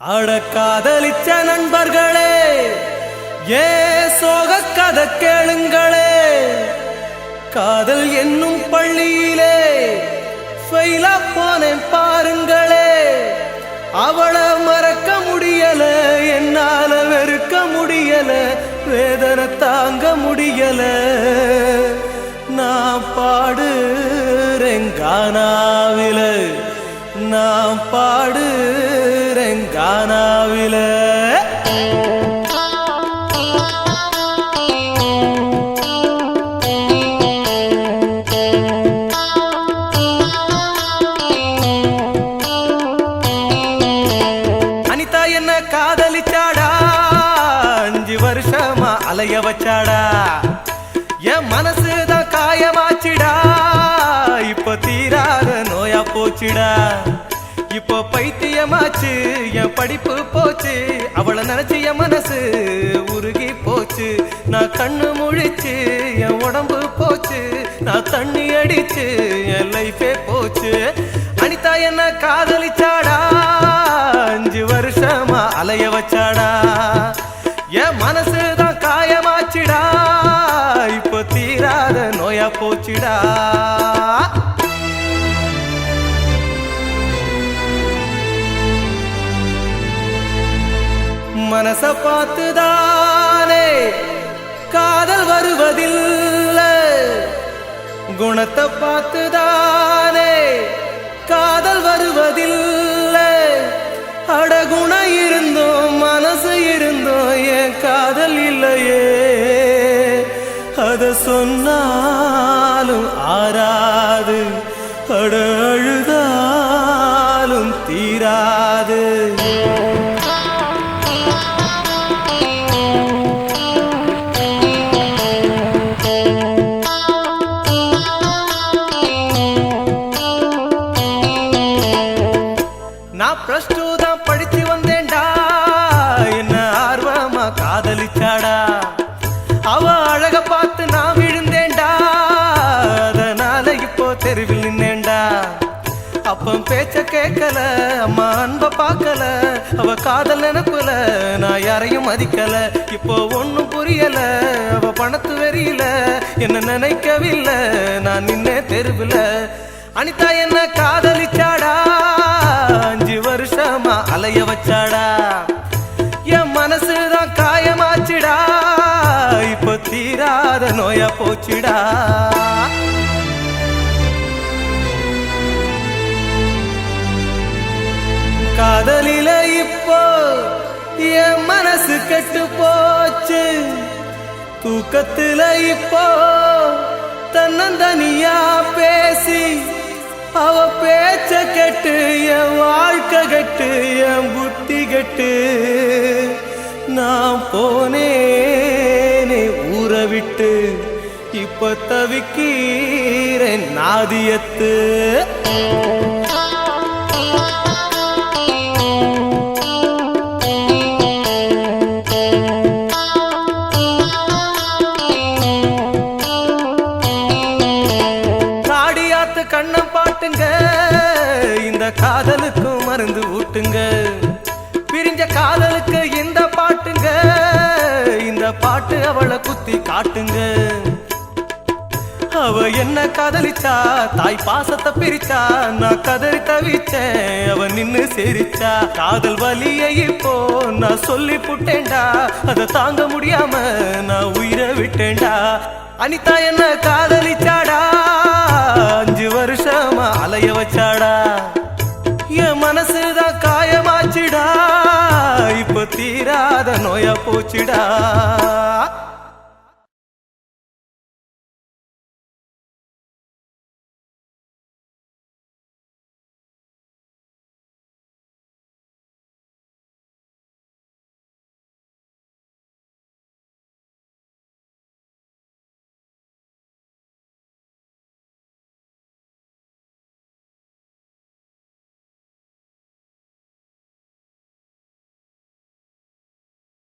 அட காதலிச்ச நண்பர்களே ஏ சோக கதை கேளுங்களே. காதல் என்னும் பள்ளியிலே ஃபெயிலா போனேன் பாருங்களே. அவளை மறக்க முடியல என்னால வெறுக்க முடியல வேதனை தாங்க முடியல. நான் பாடுறேன் கானாவில நான் பாடு அலைய வச்சாடா. என் மனசுதான் காயமாச்சிடா. இப்ப தீராத நோயா போச்சுடா. இப்போ பைத்தியமாச்சு என் படிப்பு போச்சு. அவளை நினைச்சு என் மனசு உருகி போச்சு. நான் கண்ணு முழிச்சு என் உடம்பு போச்சு. நான் தண்ணி அடிச்சு என் லைஃபே போச்சு. அனிதா என்ன காதலிச்சாடா. அஞ்சு வருஷமா அலைய வச்சாடா. என் மனசு போச்சுடா மனச பார்த்துதானே காதல் வருவதில்லை. குணத்தை பார்த்துதானே காதல் வருவதில்லை. அடகுண இருந்தோம் மனசு இருந்தோம் என் காதல் இல்லையே. அதை சொன்னா சொன்னாலும் ஆறாது. அட அழுதாலும் தீராது. நான் பிளஸ் டூ தான் படித்து வந்தேன்டா. என்ன ஆர்வமா காதலித்து தெருவில் நின்னேன்டா அப்பம் பேச்ச கேட்கல அம்மா அன்ப பார்க்கல. அவ காதல் நினைப்புல நான் யாரையும் மதிக்கல. இப்போ ஒண்ணும் புரியல அவ பணத்து வெறியில. என்ன நினைக்கவில்லை நான் நின்னே தெருவில். அனிதா என்ன காதலிச்சாடா? அஞ்சு வருஷமா அலைய வச்சாடா. என் மனசுதான் காயமாச்சுடா. இப்போ தீராத நோயா போச்சுடா. காதலில இப்போ என் மனசு கெட்டு போச்சு. தூக்கத்துல இப்போ தன்னந்தனியா பேசி அவ பேச்ச கெட்டு என் வாழ்க்கை கெட்டு என் புத்தி கெட்டு. நான் போனேனே ஊற விட்டு இப்ப தவிக்கிறேன் நாதியத்து. கண்ணம் இந்த காதலுக்கும் மருந்து ஊட்டுங்க. பிரிஞ்ச காதலுக்கு இந்த பாட்டுங்க. இந்த பாட்டு அவளை குத்தி காட்டுங்க. அவ என்ன காதலிச்சா? தாய் பாசத்தை பிரிச்சா? நான் கதறி தவிச்சேன். அவ நின்னு சிரிச்சா. காதல் வலியை இப்போ நான் சொல்லி புட்டேன்டா. அதை தாங்க முடியாம நான் உயிரை விட்டேன்டா. அனிதா என்ன காதலிச்சாடா? காயமாச்சுடா